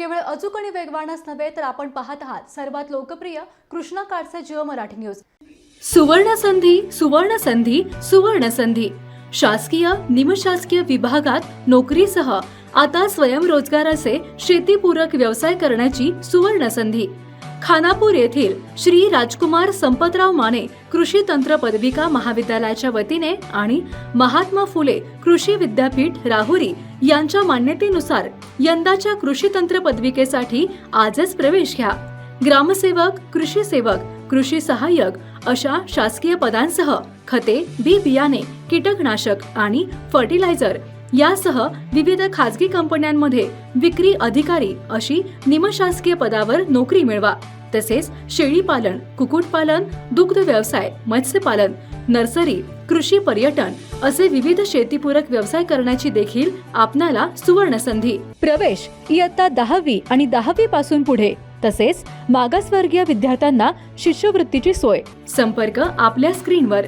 केवळ अचूक आणि वेगवानच नव्हे तर आपण पाहत आहात सर्वात लोकप्रिय कृष्णा काळचे जिओ मराठी न्यूज. सुवर्ण संधी सुवर्ण संधी सुवर्ण संधी. शासकीय निमशासकीय विभागात नोकरीसह आता स्वयंरोजगाराचे शेतीपूरक व्यवसाय करण्याची सुवर्ण संधी. खानापूर येथील श्री राजकुमार संपतराव माने कृषी तंत्र पदविका महाविद्यालयाच्या वतीने आणि महात्मा फुले कृषी विद्यापीठ राहुरी यांच्या मान्यतेनुसार यंदाच्या कृषी तंत्र पदविकेसाठी आजच प्रवेश घ्या. ग्रामसेवक कृषी सेवक कृषी सहाय्यक अशा शासकीय पदांसह खते बी बियाणे कीटकनाशक आणि फर्टिलायझर यासह विविध खाजगी कंपन्यांमध्ये विक्री अधिकारी अशी निमशासकीय पदावर नोकरी मिळवा. तसेच शेळीपालन कुक्कुटपालन दुग्ध व्यवसाय मत्स्यपालन नर्सरी कृषी पर्यटन असे विविध शेतीपूरक व्यवसाय करण्याची देखील आपणाला सुवर्ण संधी प्रवेश इयत्ता दहावी आणि दहावी पासून पुढे तसेच मागासवर्गीय विद्यार्थ्यांना शिष्यवृत्तीची सोय. संपर्क आपल्या स्क्रीनवर.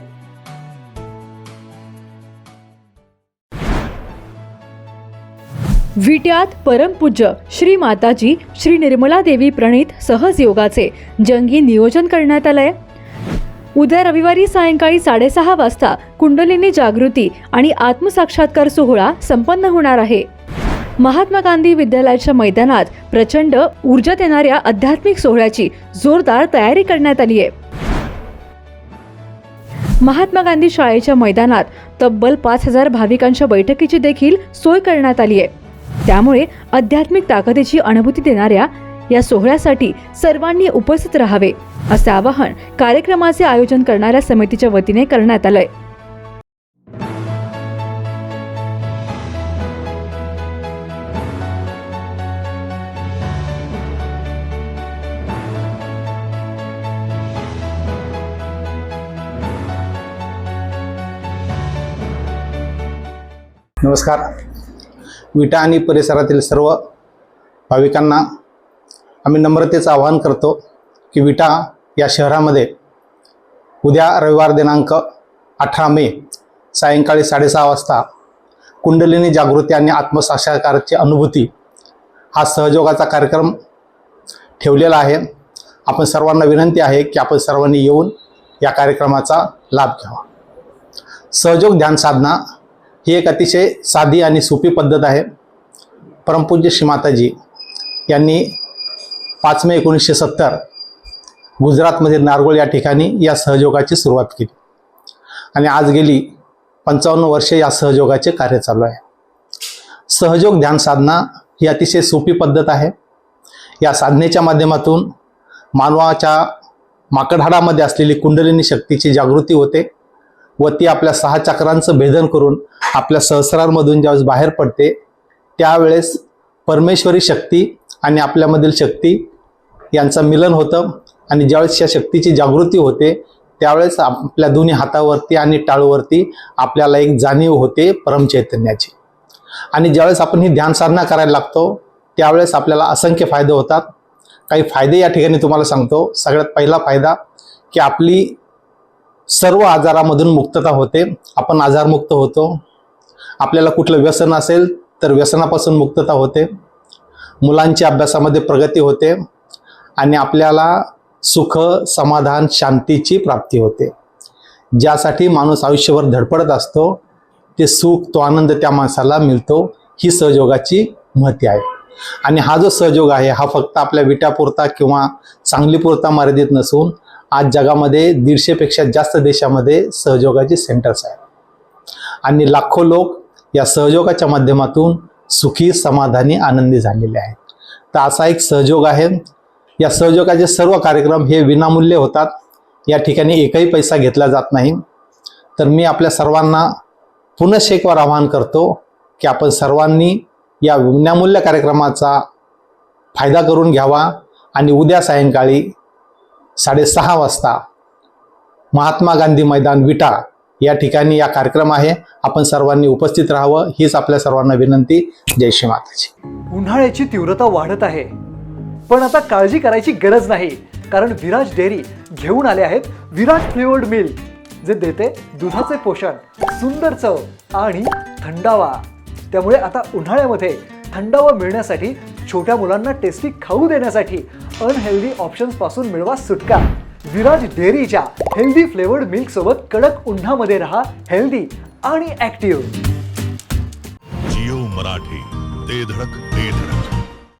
विट्यात परमपूज्य श्री माताजी श्री निर्मला देवी प्रणित सहज योगाचे जंगी नियोजन करण्यात आलंय. उद्या रविवारी सायंकाळी साडेसहा वाजता कुंडलिनी जागृती आणि आत्मसाक्षात्कार सोहळा संपन्न होणार आहे. महात्मा गांधी विद्यालयाच्या मैदानात प्रचंड ऊर्जा देणाऱ्या आध्यात्मिक सोहळ्याची जोरदार तयारी करण्यात आली आहे. महात्मा गांधी शाळेच्या मैदानात तब्बल पाच हजार भाविकांच्या बैठकीची देखील सोय करण्यात आली आहे. त्यामुळे आध्यात्मिक ताकदीची अनुभूती देणाऱ्या या सोहळ्यासाठी सर्वांनी उपस्थित राहावे असे आवाहन कार्यक्रमाचे आयोजन करणाऱ्या समितीच्या वतीने करण्यात आलंय. नमस्कार. विटा आणि परिसरातील सर्व भाविकांना आम्ही नम्रतेचं आवाहन करतो की विटा या शहरामध्ये उद्या रविवार दिनांक अठरा मे सायंकाळी साडेसहा वाजता कुंडलिनी जागृती आणि आत्मसाक्षात्काराची अनुभूती हा सहयोगाचा कार्यक्रम ठेवलेला आहे. आपण सर्वांना विनंती आहे की आपण सर्वांनी येऊन या कार्यक्रमाचा लाभ घ्यावा. सहयोग ध्यान साधना ही एक अतिशय साधी आणि सोपी पद्धत आहे. परमपूज्य श्रीमाताजी यांनी पाच मे एकोणीसशे सत्तर गुजरातमध्ये नारगोळ या ठिकाणी या सहयोगाची सुरुवात केली. आणि आज गेली पंचावन्न वर्षे या सहयोगाचे कार्य चालू आहे. सहयोग ध्यान साधना ही अतिशय सोपी पद्धत आहे. या साधनेच्या माध्यमातून मानवाच्या माकडहाडामध्ये असलेली कुंडलिनी शक्तीची जागृती होते. व ती आपल्या सहा चक्रांचं भेदन करून आपल्या सहस्रांमधून ज्यावेळेस बाहेर पडते त्यावेळेस परमेश्वरी शक्ती आणि आपल्यामधील शक्ती यांचं मिलन होतं आणि ज्यावेळेस या शक्तीची जागृती होते त्यावेळेस आपल्या दोन्ही हातावरती आणि टाळूवरती आपल्याला एक जाणीव होते परमचैतन्याची आणि ज्यावेळेस आपण ही ध्यान साधना करायला लागतो त्यावेळेस आपल्याला असंख्य फायदे होतात. काही फायदे या ठिकाणी तुम्हाला सांगतो. सगळ्यात पहिला फायदा की आपली सर्व आजारामधून मुक्तता होते. आपण आजारमुक्त होतो. आपल्याला कुठलं व्यसन असेल तर व्यसनापासून मुक्तता होते. मुलांची अभ्यासामध्ये प्रगती होते आणि आपल्याला सुख समाधान शांतीची प्राप्ती होते. ज्यासाठी माणूस आयुष्यभर धडपडत असतो ते सुख तो आनंद त्या माणसाला मिळतो. ही सहयोगाची महती आहे. आणि हा जो सहयोग आहे हा फक्त आपल्या विट्यापुरता किंवा चांगलीपुरता मर्यादित नसून आज जगामध्ये दीडशेपेक्षा जास्त देशामध्ये सहयोगाचे सेंटर्स आहेत. आणि लाखो लोक या सहयोगाच्या माध्यमातून सुखी समाधानी आनंदी झालेले आहेत. तर असा एक सहयोग आहे. या सहयोगाचे सर्व कार्यक्रम हे विनामूल्य होतात. या ठिकाणी एकही पैसा घेतला जात नाही. तर मी आपल्या सर्वांना पुनश एकवार आवाहन करतो की आपण सर्वांनी या विनामूल्य कार्यक्रमाचा फायदा करून घ्यावा आणि उद्या सायंकाळी साडेसहा वाजता महात्मा गांधी मैदान विटा या ठिकाणी या कार्यक्रम आहे. आपण सर्वांनी उपस्थित राहावं हीच आपल्या सर्वांना विनंती. जय श्री माताजी. उन्हाळ्याची तीव्रता वाढत आहे. पण आता काळजी करायची गरज नाही कारण विराज डेअरी घेऊन आले आहेत विराज फ्लेवर्ड मिल्क जे देते दुधाचे पोषण सुंदर चव आणि थंडावा. त्यामुळे आता उन्हाळ्यामध्ये थंडावा मिळण्यासाठी छोट्या मुलांना टेस्टी खाऊ देण्यासाठी अनहेल्दी ऑप्शन्सपासून मिळवा सुटका. विराज डेअरीच्या हेल्दी फ्लेवर्ड मिल्क सोबत कडक उन्हामध्ये राहा हेल्दी आणि ऍक्टिव्ह जिओ मराठी ते धडक